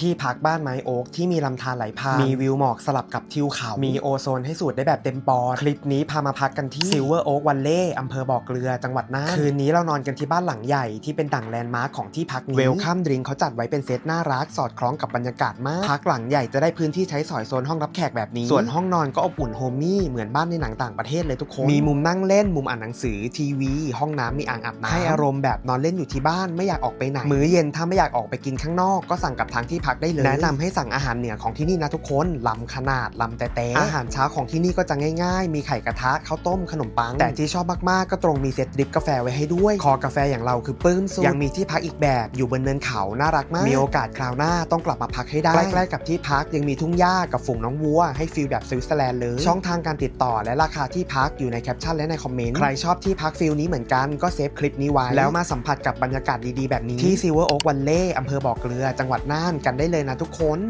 ที่พักบ้านไม้โอ๊กที่มีลำธารไหลผ่านมีวิวหมอกสลับกับทิวเขา มีโอโซนให้สูดได้แบบเต็มปอด คลิปนี้พามาพักกันที่ซิลเวอร์โอ๊กวันเล่อำเภอบ่อเกลือจังหวัดน่านคืนนี้เรานอนกันที่บ้านหลังใหญ่ที่เป็นดั่งแลนด์มาร์คของที่พักนี้เวลคัมดริงเขาจัดไว้เป็นเซตน่ารักสอดคล้องกับบรรยากาศมากพักหลังใหญ่จะได้พื้นที่ใช้สอยโซนห้องรับแขกแบบนี้ ส่วนห้องนอนก็อบอุ่นโฮมมี่เหมือนบ้านในหนังต่างประเทศเลยทุกคนมีมุมนั่งเล่นมุมอ่านหนังสือทีวี ห้องน้ำมีอ่างอาบน้ำให้อารมณ์แบบนอนเล่นอยู่ที่บ้านไม่อยากออกไปไหนมื้อเย็นถ้าไม่อยากออกไปกินข้างนอกก็สั่งกับทางที่พักได้เลย แนะนำให้สั่งอาหารเหนือของที่นี่นะทุกคนลำขนาดลำแต่แต่อาหารเช้าของที่นี่ก็จะง่ายๆ มีไข่กระทะข้าวต้มขนมปัง แต่ที่ชอบมากๆก็ตรงมีเซตดริปกาแฟไว้ให้ด้วย คอกาแฟอย่างเราคือปลื้มสุดยังมีที่พักอีกแบบอยู่บนเนินเขาน่ารักมาก มีโอกาสคราวหน้าต้องกลับมาพักให้ได้ใกล้ๆกับที่พักยังมีทุ่งหญ้ากับฝูงน้องวัว ให้ฟีลแบบสวิตเซอร์แลนด์เลยช่องทางการติดต่อและราคาที่พักอยู่ในแคปชั่นและในคอมเมนต์ใครชอบที่พักฟีลนี้เหมือนกันก็เซฟคลิปนี้ไว้แล้วมาสัมผัสกับบรรยากาศดีๆแบบนี้ที่ซิลเวอร์โอ๊กวันเล่อำเภอบ่อเกลือจังหวัดน่านกันได้เลยนะทุกคน